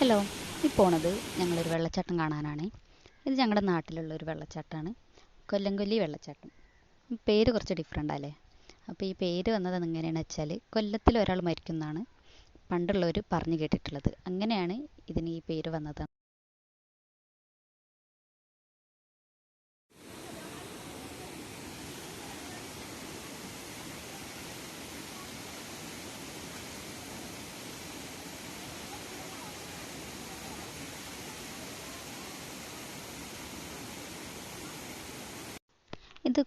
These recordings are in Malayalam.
ഹലോ ഈ പോണത് ഞങ്ങളൊരു വെള്ളച്ചാട്ടം കാണാനാണ്. ഇത് ഞങ്ങളുടെ നാട്ടിലുള്ള ഒരു വെള്ളച്ചാട്ടമാണ് കൊല്ലംകൊല്ലി വെള്ളച്ചാട്ടം. പേര് കുറച്ച് ഡിഫറെന്റ് അല്ലേ അപ്പോൾ ഈ പേര് വന്നത് എങ്ങനെയാണെന്ന് വെച്ചാൽ കൊല്ലത്തിൽ ഒരാൾ മരിക്കുന്നതാണ് പണ്ടുള്ളവർ പറഞ്ഞു കേട്ടിട്ടുള്ളത്. അങ്ങനെയാണ് ഇതിന് ഈ പേര് വന്നത്.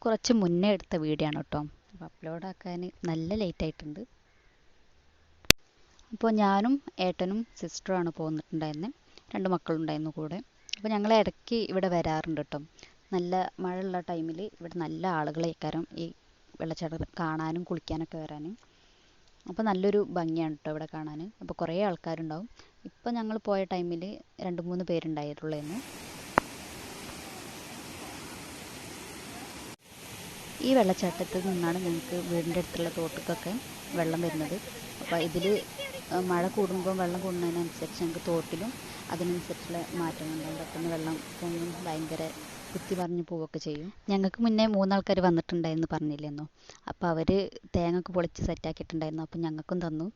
കുറച്ച് മുന്നേ എടുത്ത വീഡിയോ ആണ് കേട്ടോ. അപ്ലോഡ് ആക്കാൻ നല്ല ലേറ്റ് ആയിട്ടുണ്ട്. അപ്പോൾ ഞാനും ഏട്ടനും സിസ്റ്ററുമാണ് പോന്നിട്ടുണ്ടായിരുന്നത് രണ്ട് മക്കളുണ്ടായിരുന്നു കൂടെ. അപ്പോൾ ഞങ്ങൾ ഇടയ്ക്ക് ഇവിടെ വരാറുണ്ട് കേട്ടോ. നല്ല മഴയുള്ള ടൈമിൽ ഇവിടെ നല്ല ആളുകളേക്കാരം ഈ വെള്ളച്ചാട്ടം കാണാനും കുളിക്കാനൊക്കെ വരാനും. അപ്പോൾ നല്ലൊരു ഭംഗിയാണ് കേട്ടോ ഇവിടെ കാണാൻ അപ്പോൾ കുറേ ആൾക്കാരുണ്ടാവും. ഇപ്പോൾ ഞങ്ങൾ പോയ ടൈമിൽ രണ്ട് മൂന്ന് പേരുണ്ടായിട്ടുള്ളായിരുന്നു. ഈ വെള്ളച്ചാട്ടത്തിൽ നിന്നാണ് ഞങ്ങൾക്ക് വീടിന്റെ അടുത്തുള്ള തോട്ടിക്കൊക്കെ വെള്ളം വരുന്നത്. അപ്പോൾ ഇതിൽ മഴ കൂടുമ്പോൾ വെള്ളം കൂടുന്നതിനനുസരിച്ച് ഞങ്ങൾക്ക് തോട്ടിലും അതിനനുസരിച്ചുള്ള മാറ്റങ്ങളുണ്ടാകും പെട്ടെന്ന് വെള്ളം പൊങ്ങും ഭയങ്കര കുത്തി പറഞ്ഞ് പോവുകയൊക്കെ ചെയ്യും. ഞങ്ങൾക്ക് മുന്നേ മൂന്നാൾക്കാർ വന്നിട്ടുണ്ടായിരുന്നു പറഞ്ഞില്ലെന്നോ. അപ്പോൾ അവർ തേങ്ങ ഒക്കെ പൊളിച്ച് സെറ്റാക്കിയിട്ടുണ്ടായിരുന്നു അപ്പോൾ ഞങ്ങൾക്കും തന്നു.